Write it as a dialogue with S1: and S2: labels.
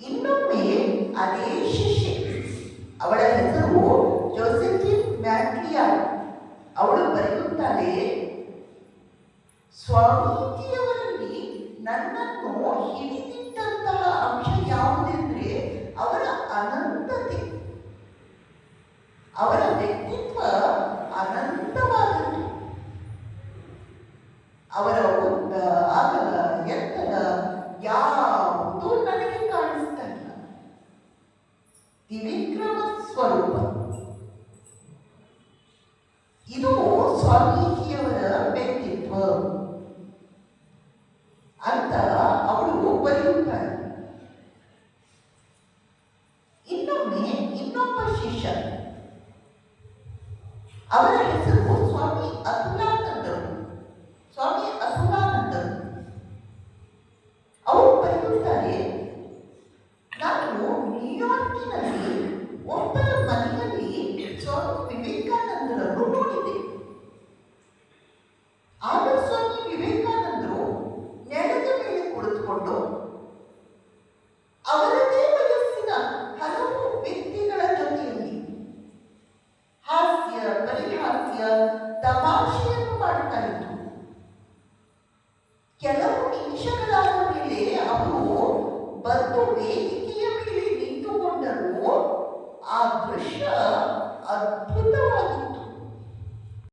S1: ಇನ್ನೊಮ್ಮೆ ಅದೇ ಶಿಷ್ಯೆ ಅವಳ ಹೆಸರು ಜೋಸೆಫಿನ್ ಮ್ಯಾಕ್ಲಿಯಾನ್ ಅವಳು ಬರೆಯುತ್ತಾಳೆ, ಸ್ವಾಮೀಜಿಯವರಲ್ಲಿ ನನ್ನನ್ನು ಹಿಡಿದಿಟ್ಟಂತಹ ಅಂಶ ಯಾವುದೆಂದ್ರೆ ಅವರ ಅನಂತತೆ. ಅವರ ವ್ಯಕ್ತಿತ್ವ ಅವರ ಉದ್ದ ಅಗಲ ಎತ್ತರ ಯಾವುದೂ ನನಗೆ ಕಾಣಿಸ್ತಾ ಇಲ್ಲ ತ್ರಿವಿಕ್ರಮ ಸ್ವರೂಪ. ಇದು ಸ್ವಾಮೀಜಿಯವರ ವ್ಯಕ್ತಿತ್ವ. ಅಂತ ಅವರು ಬರೆಯುತ್ತಾರೆ. ಇನ್ನೊಮ್ಮೆ ಇನ್ನೊಬ್ಬ ಶಿಷ್ಯ. ಅವರ ತಮಾಷೆಯನ್ನು ಮಾಡ್ತಾ ಇದ್ರು ಕೆಲವು ನಿಮಿಷಗಳಾದ ಮೇಲೆ ಅವರು ಬಂದು ವೇದಿಕೆಯ